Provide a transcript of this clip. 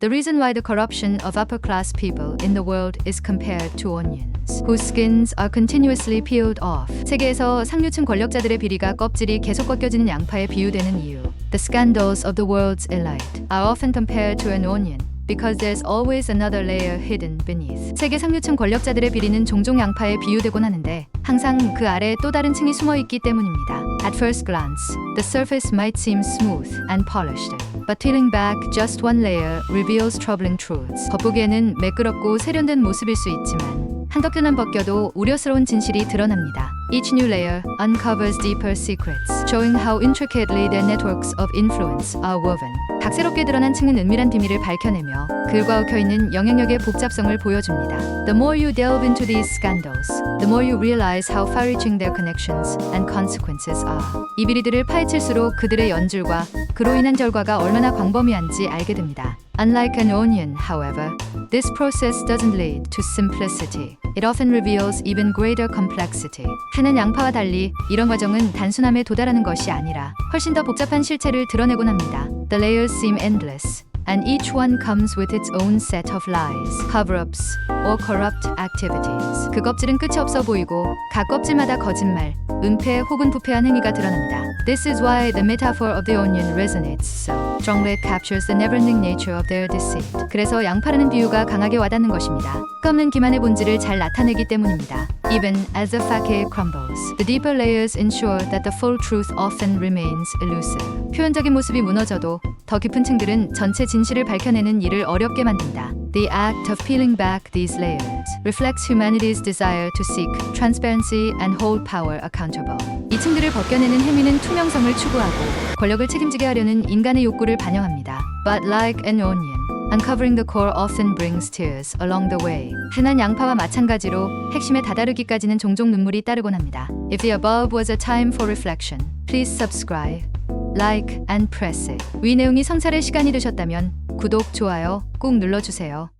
The reason why the corruption of upper class people in the world is compared to onions, whose skins are continuously peeled off. 세계에서 상류층 권력자들의 비리가 껍질이 계속 벗겨지는 양파에 비유되는 이유. The scandals of the world's elite are often compared to an onion. Because there's always another layer hidden beneath. 세계 상류층 권력자들의 비리는 종종 양파에 비유되곤 하는데 항상 그 아래에 또 다른 층이 숨어 있기 때문입니다. At first glance, the surface might seem smooth and polished. But peeling back just one layer reveals troubling truths. 겉보기에는 매끄럽고 세련된 모습일 수 있지만 한 덮개만 벗겨도 우려스러운 진실이 드러납니다. Each new layer uncovers deeper secrets, showing how intricately their networks of influence are woven. 각 새롭게 드러난 층은 은밀한 비밀을 밝혀내며 글과 얽혀 있는 영향력의 복잡성을 보여줍니다. The more you delve into these scandals, the more you realize how far-reaching their connections and consequences are. 이 비리들을 파헤칠수록 그들의 연줄과 그로 인한 결과가 얼마나 광범위한지 알게 됩니다. Unlike an onion, however, this process doesn't lead to simplicity. It often reveals even greater complexity. 하는 양파와 달리 이런 과정은 단순함에 도달하는 것이 아니라 훨씬 더 복잡한 실체를 드러내곤 합니다. The layers seem endless. And each one comes with its own set of lies, cover-ups, or corrupt activities. 그 껍질은 끝이 없어 보이고 각 껍질마다 거짓말, 은폐 혹은 부패한 행위가 드러납니다. This is why the metaphor of the onion resonates so strongly. Captures the never-ending nature of their deceit. 그래서 양파라는 비유가 강하게 와닿는 것입니다. 끝없는 기만의 본질을 잘 나타내기 때문입니다. Even as the facade crumbles, the deeper layers ensure that the full truth often remains elusive. 표현적인 모습이 무너져도 더 깊은 층들은 전체 진실을 밝혀내는 일을 어렵게 만든다. The act of peeling back these layers reflects humanity's desire to seek transparency and hold power accountable. 이 층들을 벗겨내는 행위는 투명성을 추구하고 권력을 책임지게 하려는 인간의 욕구를 반영합니다. But like an onion, uncovering the core often brings tears along the way. 흔한 양파와 마찬가지로 핵심에 다다르기까지는 종종 눈물이 따르곤 합니다. If the above was a time for reflection, please subscribe, like and press it. 위 내용이 성찰의 시간이 되셨다면 구독, 좋아요 꼭 눌러주세요.